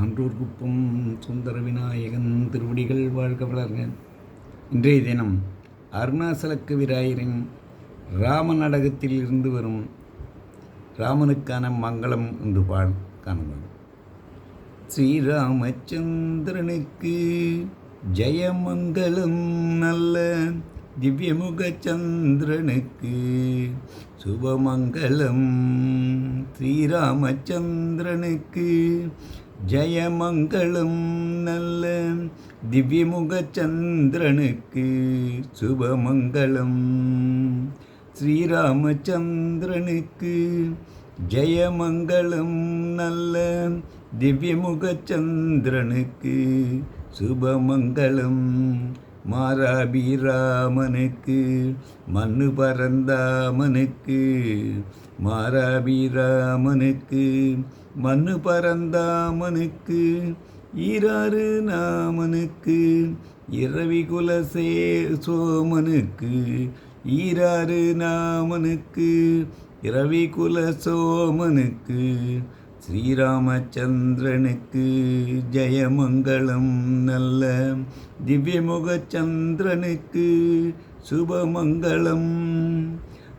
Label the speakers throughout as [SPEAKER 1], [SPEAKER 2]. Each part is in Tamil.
[SPEAKER 1] சான்றோர் குப்பம் சுந்தர விநாயகன் திருவடிகள் வாழ்க வளர்க. இன்றைய தினம் அருணாசலக்கு விராயரின் ராம நாடகத்தில் இருந்து வரும் ராமனுக்கான மங்களம் என்று பால் காணுங்கள். ஸ்ரீராமச்சந்திரனுக்கு ஜெயமங்கலம் நல்ல திவ்யமுக சந்திரனுக்கு சுபமங்கலம். ஸ்ரீராமச்சந்திரனுக்கு ஜெயமங்கலம் நல்ல திவ்யமுக சந்திரனுக்கு சுபமங்களம் ஸ்ரீராமச்சந்திரனுக்கு ஜெயமங்கலம் நல்ல திவ்யமுக சந்திரனுக்கு சுபமங்கலம். மாராபிராமனுக்கு மண்ணு பரந்தாமனுக்கு மாராபிராமனுக்கு மண்ணு பரந்தாமனுக்கு ஈராறு நாமனுக்கு இரவி குலசே சோமனுக்கு ஈராறு நாமனுக்கு இரவி குல சோமனுக்கு ஸ்ரீராமச்சந்திரனுக்கு ஜெயமங்கலம் நல்ல திவ்யமுகச்சந்திரனுக்கு சுபமங்கலம்.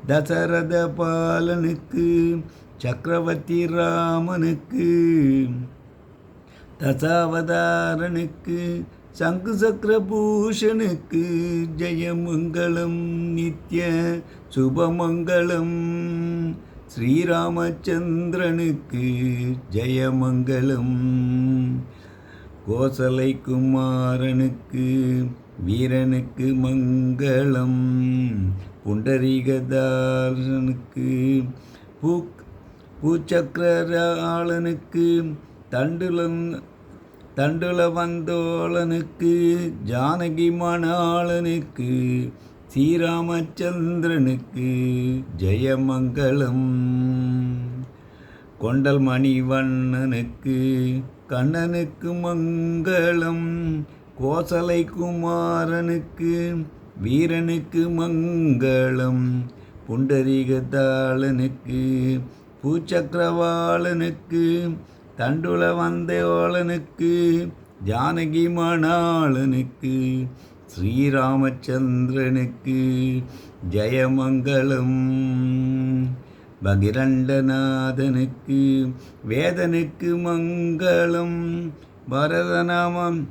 [SPEAKER 1] தசரத பாலனுக்கு சக்கரவர்த்தி ராமனுக்கு தசாவதாரனுக்கு சங்கு சக்கரபூஷனுக்கு ஜெயமங்கலம் நித்ய சுபமங்கலம். ஸ்ரீராமச்சந்திரனுக்கு ஜெயமங்கலம். கோசலை குமாரனுக்கு வீரனுக்கு மங்களம். புண்டரீகதாரனுக்கு பூ பூச்சக்கராளனுக்கு தண்டுலன் தண்டுல வந்தோளனுக்கு ஜானகி மணாளனுக்கு ஸ்ரீராமச்சந்திரனுக்கு ஜெயமங்கலம். கொண்டல் மணிவண்ணனுக்கு கண்ணனுக்கு மங்களம். கோசலை குமாரனுக்கு வீரனுக்கு மங்களம். புண்டரீகத்தாளனுக்கு பூச்சக்கரவாளனுக்கு தண்டுல வந்தோளனுக்கு ஜானகி மணாளனுக்கு ஸ்ரீராமச்சந்திரனுக்கு ஜெயமங்கலம். பகிரண்டநாதனுக்கு வேதனுக்கு மங்களம். பரதநாமம்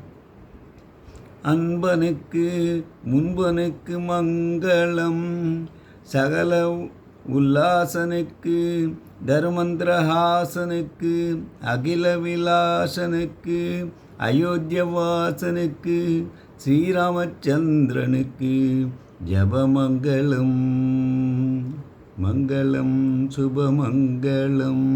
[SPEAKER 1] அன்பனுக்கு முன்பனுக்கு மங்களம். சகல உல்லாசனுக்கு தர்மந்திரஹாசனுக்கு அகில விலாசனுக்கு அயோத்தியவாசனுக்கு ஸ்ரீராமச்சந்திரனுக்கு ஜபமங்கலம் மங்களம் சுபமங்கலம்.